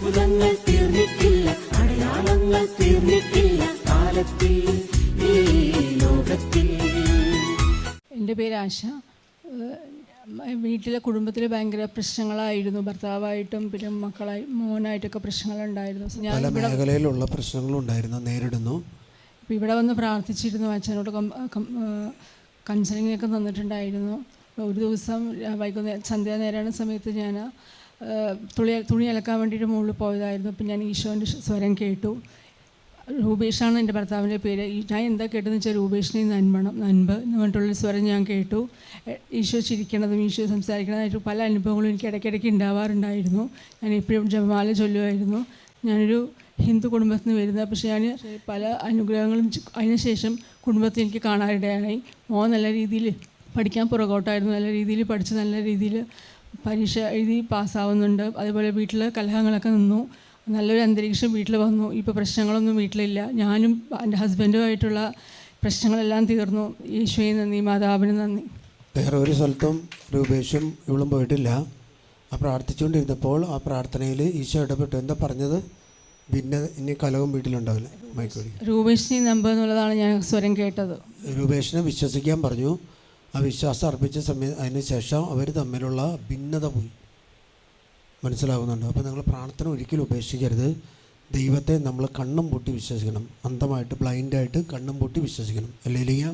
അത്ഭുതങ്ങൾ തീർന്നിട്ടില്ല അടയാളങ്ങൾ തീർന്നിട്ടില്ല കാലത്തിൽ ഈ ലോകത്തിൽ. എന്റെ പേര് ആശ. വീട്ടിലെ കുടുംബത്തിൽ ഭയങ്കര പ്രശ്നങ്ങളായിരുന്നു. ഭർത്താവായിട്ടും പിന്നെ മക്കളായി മോനായിട്ടൊക്കെ പ്രശ്നങ്ങളുണ്ടായിരുന്നു. ഞാൻ പല മേഖലയിലുള്ള പ്രശ്നങ്ങളുണ്ടായിരുന്നു നേരിടുന്നു. ഇപ്പം ഇവിടെ വന്ന് പ്രാർത്ഥിച്ചിരുന്നു അച്ഛനോട് കൺസലിംഗ് ഒക്കെ തന്നിട്ടുണ്ടായിരുന്നു. ഒരു ദിവസം വൈകുന്നേരം സന്ധ്യാനേരാണ് സമയത്ത് ഞാൻ തുണി തുണി അലക്കാൻ വേണ്ടിയിട്ട് മുകളിൽ പോയതായിരുന്നു. അപ്പം ഞാൻ ഈശോന്റെ സ്വരം കേട്ടു. രൂപേഷാണ് എന്റെ ഭർത്താവിന്റെ പേര്. ഞാൻ എന്താ കേട്ടതെന്ന് വെച്ചാൽ രൂപേഷിനെ നന്മണം നൻപ് എന്ന് പറഞ്ഞിട്ടുള്ള സ്വരം ഞാൻ കേട്ടു. ഈശോ ചിരിക്കണതും ഈശോ സംസാരിക്കണതായിട്ട് പല അനുഭവങ്ങളും എനിക്ക് ഇടയ്ക്കിടയ്ക്ക് ഉണ്ടാവാറുണ്ടായിരുന്നു ഞാൻ എപ്പോഴും ജപമാല ചൊല്ലുമായിരുന്നു. ഞാനൊരു ഹിന്ദു കുടുംബത്തിൽ നിന്ന് വരുന്നത് പക്ഷേ ഞാൻ പല അനുഗ്രഹങ്ങളും അതിനുശേഷം കുടുംബത്തിൽ എനിക്ക് കാണാനിടയായി. മോ നല്ല രീതിയിൽ പഠിക്കാൻ പുറകോട്ടായിരുന്നു നല്ല രീതിയിൽ പഠിച്ച് നല്ല രീതിയിൽ പരീക്ഷ എഴുതി പാസ്സാവുന്നുണ്ട്. അതേപോലെ വീട്ടിൽ കലഹങ്ങളൊക്കെ നിന്നു. നല്ലൊരു അന്തരീക്ഷം വീട്ടിൽ വന്നു. ഇപ്പോൾ പ്രശ്നങ്ങളൊന്നും വീട്ടിലില്ല. ഞാനും എന്റെ ഹസ്ബൻഡുമായിട്ടുള്ള പ്രശ്നങ്ങളെല്ലാം തീർന്നു. യേശുവിന് നന്ദി മാതാവിന് നന്ദി. വേറെ ഒരു സ്ഥലത്തും രൂപേഷും ഇവളും പോയിട്ടില്ല. ആ പ്രാർത്ഥിച്ചുകൊണ്ടിരുന്നപ്പോൾ ആ പ്രാർത്ഥനയിൽ ഈശോ ഇടപെട്ടു. എന്താ പറഞ്ഞത്? പിന്നെ ഇനി കലവും വീട്ടിലുണ്ടാവില്ല. മൈക്കോടി രൂപേഷിനി നമ്പർ എന്നുള്ളതാണ് ഞാൻ സ്വരം കേട്ടത്. രൂപേഷിനെ വിശ്വസിക്കാൻ പറഞ്ഞു. ആ വിശ്വാസം അർപ്പിച്ച സമയം അതിന് ശേഷം അവർ തമ്മിലുള്ള ഭിന്നത പോയി. മനസ്സിലാവുന്നുണ്ട്. അപ്പോൾ നിങ്ങൾ പ്രാർത്ഥന ഒരിക്കലും ഉപേക്ഷിക്കരുത്. ദൈവത്തെ നമ്മൾ കണ്ണും പൂട്ടി വിശ്വസിക്കണം. അന്ധമായിട്ട് ബ്ലൈൻഡായിട്ട് കണ്ണും പൂട്ടി വിശ്വസിക്കണം. അല്ലേ